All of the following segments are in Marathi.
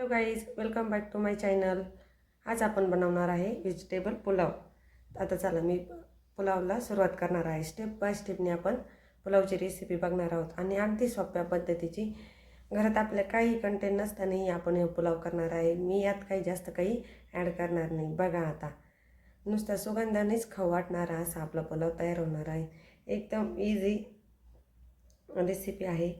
Hello guys welcome back to my channel आज आपण बनवणार आहे व्हेजिटेबल पुलाव. आता चला मी पुलावला सुरुवात करणार आहे. स्टेप बाय स्टेपने आपण पुलावची रेसिपी बघणार आहोत. आणि अगदी सोप्या पद्धतीची. घरात आपल्या काही कंटेंट नसतानाही आपण हे पुलाव करणार आहे. मी यात काही जास्त काही ॲड करणार नाही. बघा आता. नुसत्या सुगंधानेच खाऊ वाटणारा असा आपला पुलाव तयार होणार आहे. एकदम इझी रेसिपी आहे.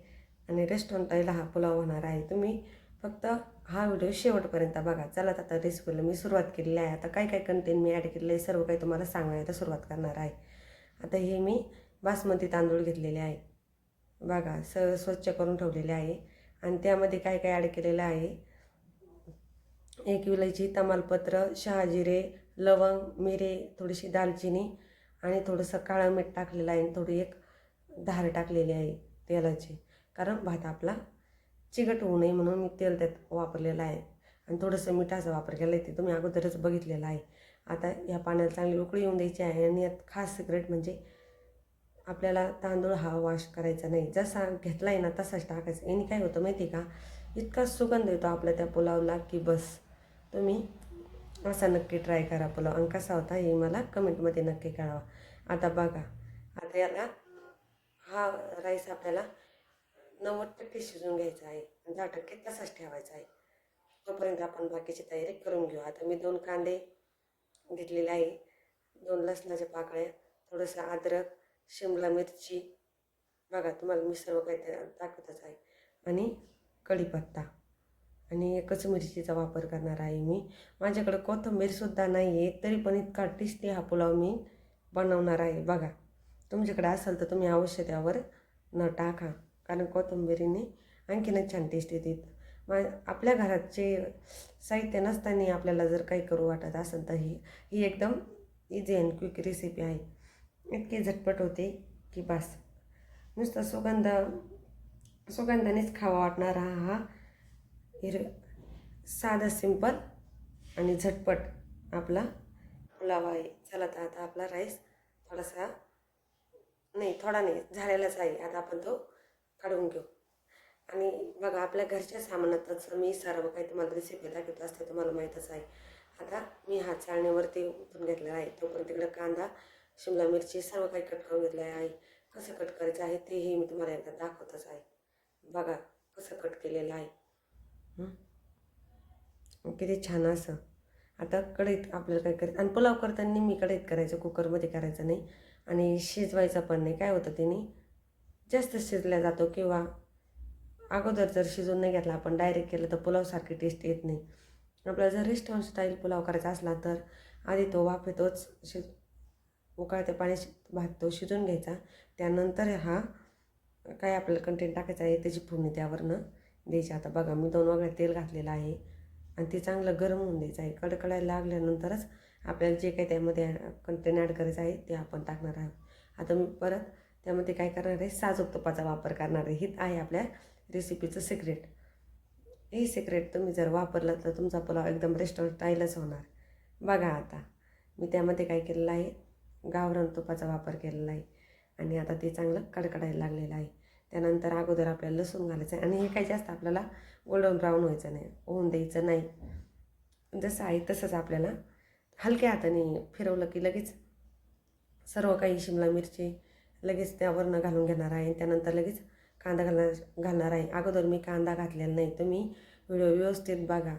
आणि रेस्टॉरंट हा पुलाव होणार आहे. तुम्ही फक्त हा व्हिडिओ शेवटपर्यंत बघा. चला आता रेसिपीला मी सुरुवात केलेली आहे. आता काय काय कंटेंट मी ॲड केलेलं आहे सर्व काही तुम्हाला सांगायला सुरुवात करणार आहे. आता हे मी बासमती तांदूळ घेतलेले आहे. बघा स स्वच्छ करून ठेवलेले आहे. आणि त्यामध्ये काय काय ॲड केलेलं आहे? एक विलायची तमालपत्र शहाजिरे लवंग मिरे थोडीशी दालचिनी आणि थोडंसं काळं मीठ टाकलेलं आहे आणि थोडी एक धार टाकलेली आहे तेलाची. कारण भात आपला चिकट होऊ नये म्हणून मी तेल त्यात वापरलेलं आहे. आणि थोडंसं मिठाचा वापर केला आहे ते तुम्ही अगोदरच बघितलेलं आहे. आता या पाण्याला चांगली उकळी येऊन द्यायची आहे आणि यात खास सिक्रेट म्हणजे आपल्याला तांदूळ हा वॉश करायचा नाही. जसा घेतला आहे ना तसाच टाकायचा. याने काय होतं माहिती आहे का? इतका सुगंध येतो आपल्या त्या पुलावला की बस. तुम्ही असा नक्की ट्राय करा पुलाव. आणि कसा होता हे मला कमेंटमध्ये नक्की कळवा. आता बघा. आता याला हा राईस आपल्याला नव्वद टक्के शिजून घ्यायचं आहे आणि दहा टक्के तसाच ठेवायचा आहे. तोपर्यंत आपण बाकीची तयारी करून घेऊ. आता मी दोन कांदे घेतलेले आहे. दोन लसणाच्या पाकळ्या थोडंसं अद्रक शिमला मिरची. बघा तुम्हाला मी सर्व काही दाखवतच आहे. आणि कढीपत्ता. आणि एकच मिरचीचा वापर करणार आहे मी. माझ्याकडे कोथिंबीरसुद्धा नाही आहे तरी पण इतका टेस्टी हा पुलाव मी बनवणार आहे. बघा तुमच्याकडे असेल तर तुम्ही अवश्य त्यावर न टाका. कारण कोथिंबिरीने आणखीनच छान टेस्ट येते. मा आपल्या घराचे साहित्य नसताना आपल्याला जर काही करू वाटत असेल तर ही ही एकदम इझी अँड क्विक रेसिपी आहे. इतकी झटपट होते की बस. नुसता सुगंध सुगंधानेच खावा वाटणारा हा हिर साधा सिंपल आणि झटपट आपला पुलाव आहे. चला तर आता आपला राईस थोडासा नाही थोडा नाही झालेलाच आहे. आता आपण तो काढून घेऊ. आणि बघा आपल्या घरच्या सामानातच मी सर्व काही तुम्हाला रेसिपी दाखवत असते तुम्हाला माहीतच आहे. आता मी हा चाळणीवरती उतरून घेतलेला आहे. तोपर्यंत तिकडं कांदा शिमला मिरची सर्व काही कट करून घेतलं आहे. कसं कट करायचं आहे तेही मी तुम्हाला एकदा दाखवतच आहे. बघा कसं कट केलेलं आहे. किती छान असं. आता कढईत आपल्याला काय करायचं? आणि पुलाव करताना मी कढईत करायचं कुकरमध्ये करायचं नाही. आणि शिजवायचं पण नाही. काय होतं त्याने जास्त शिजला जातो किंवा अगोदर जर शिजून नाही घेतला आपण डायरेक्ट केलं तर पुलावसारखी टेस्ट येत नाही. आपल्याला जर रेस्टॉरंट स्टाईल पुलाव करायचा असला तर आधी तो वाफेतोच शिज उकाळते पाणी भात तो शिजून घ्यायचा. त्यानंतर हा काय आपल्याला कंटेंट टाकायचा आहे त्याची फोडणी त्यावरनं द्यायची. आता बघा मी दोन वगैरे तेल घातलेलं आहे आणि ते चांगलं गरम होऊन द्यायचं आहे. कडकडायला लागल्यानंतरच आपल्याला जे काही त्यामध्ये कंटेंट ॲड करायचं आहे ते आपण टाकणार आहोत. आता मी परत त्यामध्ये काय करणार आहे? साजूक तुपाचा वापर करणार आहे. हेच आहे आपल्या रेसिपीचं सिक्रेट हे सिक्रेट तुम्ही जर वापरलं तर तुमचा पुलाव एकदम रेस्टॉरंट स्टाईलच होणार. बघा आता मी त्यामध्ये काय केलेलं आहे? गावरान तुपाचा वापर केलेला आहे. आणि आता ते चांगलं कडकडायला लागलेलं आहे. त्यानंतर अगोदर आपल्याला लसूण घालायचं आहे. आणि हे काय जास्त आपल्याला गोल्डन ब्राऊन व्हायचं नाही होऊन द्यायचं नाही. जसं आहे तसंच आपल्याला हलक्या हाताने फिरवलं की लगेच सर्व काही शिमला मिरची लगेच त्यावरनं घालून घेणार आहे त्यानंतर लगेच कांदा घालणार घालणार आहे. अगोदर मी कांदा घातलेला नाही. तुम्ही व्हिडिओ व्यवस्थित बघा.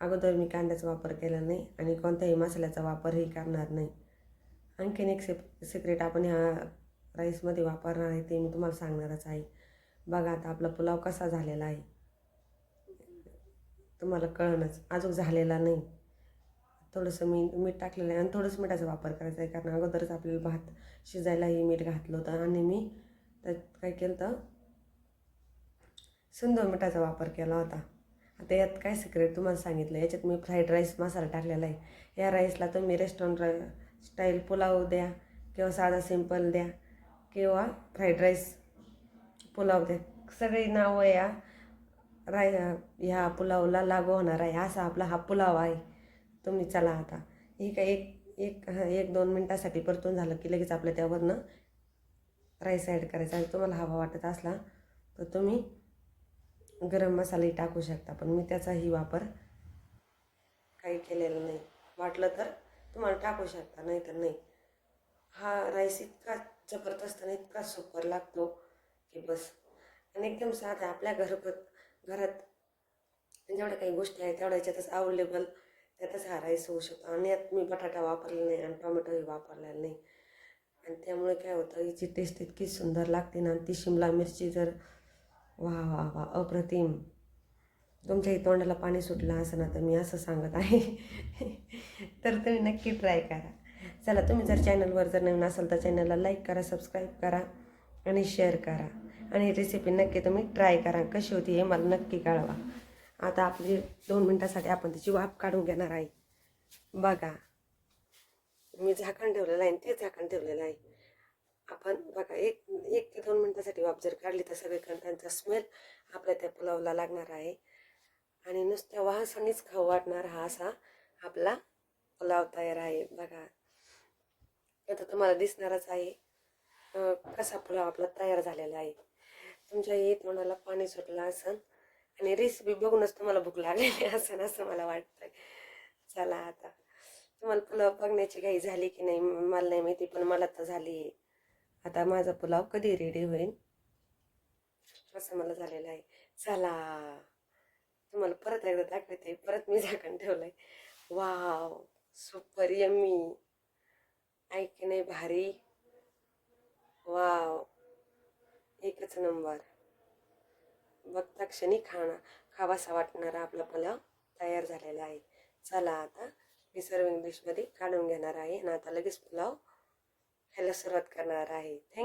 अगोदर मी कांद्याचा वापर केला नाही आणि कोणत्याही मसाल्याचा वापरही करणार नाही. आणखीन एक सिप सिक्रेट आपण ह्या राईसमध्ये वापरणार आहे ते मी तुम्हाला सांगणारच आहे. बघा आता आपला पुलाव कसा झालेला आहे. तुम्हाला कळणंच. अजून झालेला नाही. थोडंसं मी मीठ टाकलेलं आहे आणि थोडंसं मिठाचा वापर करायचा आहे. कारण अगोदरच आपल्याला भात शिजायलाही मीठ घातलं होतं आणि मी त्यात काय केलं तर सुंदर मिठाचा वापर केला होता. आता यात काय सिक्रेट तुम्हाला सांगितलं याच्यात मी फ्राईड राईस मसाला टाकलेला आहे. या राईसला तुम्ही रेस्टॉरंट राय स्टाईल पुलाव द्या किंवा साधा सिंपल द्या किंवा फ्राईड राईस पुलाव द्या. सगळी नावं या राय ह्या पुलावला लागू होणार आहे. असा आपला हा पुलाव आहे. तुम्ही चला आता. हे काय एक एक हां एक दोन मिनटासाठी परतून झालं की लगेच आपल्या त्यावरनं राईस ॲड करायचा. आणि तुम्हाला हवा वाटत असला तर तुम्ही गरम मसालाही टाकू शकता पण मी त्याचाही वापर काही केलेला नाही. वाटलं तर तुम्हाला टाकू शकता नाही तर नाही. हा राईस इतका जबरदस्त आणि इतका सुपर लागतो की बस. आणि एकदम साधा आपल्या घरपत घरात जेवढ्या काही गोष्टी आहेत तेवढ्या याच्यातच अवेलेबल त्यातच हा राईस होऊ शकतो. आणि यात मी बटाटा वापरला नाही आणि टोमॅटोही वापरलेला नाही. आणि त्यामुळे काय होतं हिची टेस्ट इतकी सुंदर लागते ना आणि ती शिमला मिरची जर वा वा वा अप्रतिम. तुमच्याही तोंडाला पाणी सुटलं असं ना तर मी असं सांगत आहे. तर तुम्ही नक्की ट्राय करा. चला तुम्ही जर चॅनलवर जर नवीन असाल तर चॅनलला लाईक करा सबस्क्राईब करा आणि शेअर करा. आणि रेसिपी नक्की तुम्ही ट्राय करा. कशी होती हे मला नक्की कळवा. आता आपली दोन मिनटासाठी आपण त्याची वाफ काढून घेणार आहे. बघा मी झाकण ठेवलेलं आहे आणि ते झाकण ठेवलेलं आहे. आपण बघा एक एक ते दोन मिनटासाठी वाफ जर काढली तर सगळीकडे त्यांचा स्मेल आपल्या त्या पुलावला लागणार आहे. आणि नुसत्या वासानेच खाऊ वाटणार हा असा आपला पुलाव तयार आहे. बघा आता तुम्हाला दिसणारच आहे कसा पुलाव आपला तयार झालेला आहे. तुमच्या हे तोंडाला पाणी सुटलं असं आणि रेसिपी बघूनच तुम्हाला भूक लागलेली असन असं मला वाटतंय. चला आता. तुम्हाला पुलाव बघण्याची काही झाली की नाही मला नाही माहिती पण मला तर झाली. आहे आता माझा पुलाव कधी रेडी होईल? असं मला झालेलं आहे. चला. तुम्हाला परत एकदा दाखवते. परत मी झाकण ठेवलंय. वाव सुपर यम्मी ऐक नाही भारी? वाव एकच नंबर बघता क्षणी खाणं खावासा वाटणारा आपला पुलाव तयार झालेला आहे. चला आता मी सर्विंग डिशमध्ये काढून घेणार आहे आणि आता लगेच पुलाव खायला सुरुवात करणार आहे. थँक